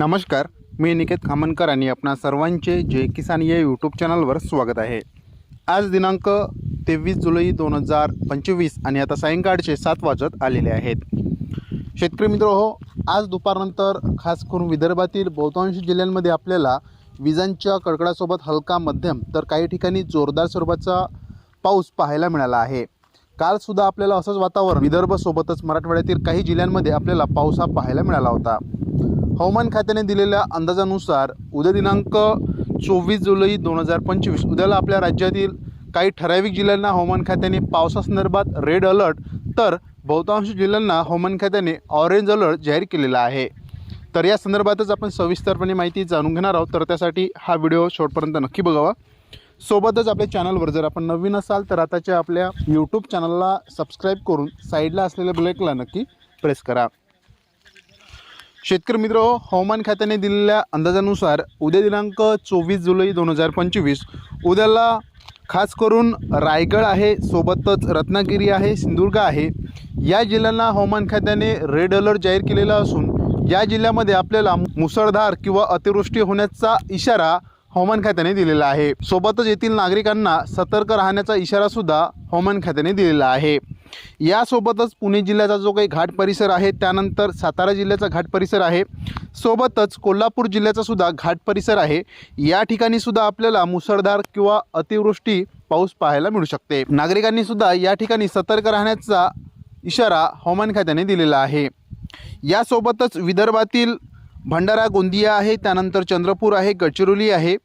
नमस्कार मी निकेत खामनकर आणि आपणा सर्वांचे जय किसान या यूट्यूब चॅनलवर स्वागत आहे. आज दिनांक तेवीस जुलै दोन हजार पंचवीस आणि आता सायंकाळचे सात वाजत आलेले आहेत. शेतकरी मित्र हो आज दुपारनंतर खास करून विदर्भातील बहुतांश जिल्ह्यांमध्ये आपल्याला विजांच्या कडकडासोबत हलका मध्यम तर काही ठिकाणी जोरदार स्वरूपाचा पाऊस पाहायला मिळाला आहे. कालसुद्धा आपल्याला असंच वातावरण विदर्भसोबतच मराठवाड्यातील काही जिल्ह्यांमध्ये आपल्याला पाऊस हा पाहायला मिळाला होता. हवामान खात्याने दिलेल्या अंदाजानुसार उद्या दिनांक चोवीस जुलै दोन हजार पंचवीस उद्याला आपल्या राज्यातील काही ठराविक जिल्ह्यांना हवामान खात्याने पावसासंदर्भात रेड अलर्ट तर बहुतांश जिल्ह्यांना हवामान खात्याने ऑरेंज अलर्ट जाहीर केलेला आहे. तर या संदर्भातच आपण सविस्तरपणे माहिती जाणून घेणार आहोत. तर त्यासाठी हा व्हिडिओ शेवटपर्यंत नक्की बघावा. सोबतच आपल्या चॅनलवर जर आपण नवीन असाल तर आताच्या आपल्या यूट्यूब चॅनलला सबस्क्राईब करून साईडला असलेल्या ब्लॅकला नक्की प्रेस करा. शेतकरी मित्र हवामान खात्याने दिलेल्या अंदाजानुसार उद्या दिनांक चोवीस जुलै दोन हजार पंचवीस उद्याला खास करून रायगड आहे सोबतच रत्नागिरी आहे सिंधुदुर्ग आहे या जिल्ह्यांना हवामान खात्याने रेड अलर्ट जाहीर केलेला असून या जिल्ह्यामध्ये आपल्याला मुसळधार किंवा अतिवृष्टी होण्याचा इशारा हवामान खात्याने दिलेला आहे. सोबतच येथील नागरिकांना सतर्क राहण्याचा इशारा सुद्धा हवामान खात्याने दिलेला आहे. यासोबतच पुणे जिल्ह्याचा जो काही घाट परिसर आहे त्यानंतर सातारा जिल्ह्याचा घाट परिसर आहे. सोबतच कोल्हापूर जिल्ह्याचा सुद्धा घाट परिसर आहे. या ठिकाणी सुद्धा आपल्याला मुसळधार किंवा अतिवृष्टी पाऊस पाहायला मिळू शकते. नागरिकांनी सुद्धा या ठिकाणी सतर्क राहण्याचा इशारा हवामान खात्याने दिलेला आहे. यासोबतच विदर्भातील भंडारा गोंदिया आहे त्यानंतर चंद्रपूर आहे गडचिरोली आहे.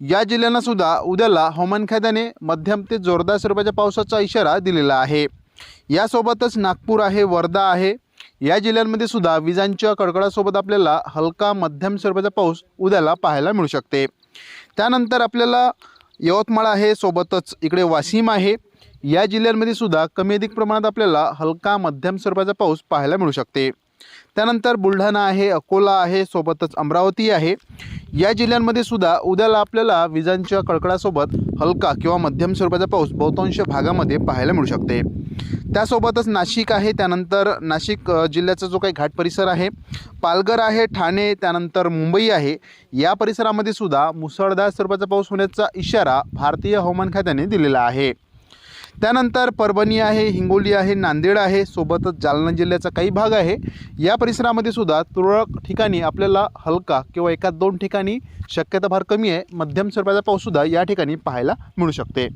या जिल्ह्यांनासुद्धा उद्याला हवामान खात्याने मध्यम ते जोरदार स्वरूपाच्या पावसाचा इशारा दिलेला आहे. यासोबतच नागपूर आहे वर्धा आहे. या जिल्ह्यांमध्ये सुद्धा विजांच्या कडकडासोबत आपल्याला हलका मध्यम स्वरूपाचा पाऊस उद्याला पाहायला मिळू शकते. त्यानंतर आपल्याला यवतमाळ आहे सोबतच इकडे वाशिम आहे. या जिल्ह्यांमध्ये सुद्धा कमी अधिक प्रमाणात आपल्याला हलका मध्यम स्वरूपाचा पाऊस पाहायला मिळू शकते. त्यानंतर बुलढाणा आहे अकोला आहे सोबतच अमरावती आहे. या जिल्ह्यांमध्ये सुद्धा उद्याला आपल्याला विजांच्या कडकडासोबत हलका किंवा मध्यम स्वरूपाचा पाऊस बहुतांश भागामध्ये पाहायला मिळू शकते. त्यासोबतच नाशिक आहे त्यानंतर नाशिक जिल्ह्याचा जो काही घाट परिसर आहे पालघर आहे ठाणे त्यानंतर मुंबई आहे. या परिसरामध्ये सुद्धा मुसळधार स्वरूपाचा पाऊस होण्याचा इशारा भारतीय हवामान खात्याने दिलेला आहे. त्यानंतर परभणी आहे हिंगोली आहे नांदेड आहे सोबतच जालना जिल्ह्याचा काही भाग आहे. या परिसरामध्ये सुद्धा तुरळक ठिकाणी आपल्याला हलका किंवा एका दोन ठिकाणी शक्यता फार कमी आहे. मध्यम स्वरूपाचा पाऊससुद्धा या ठिकाणी पाहायला मिळू शकते.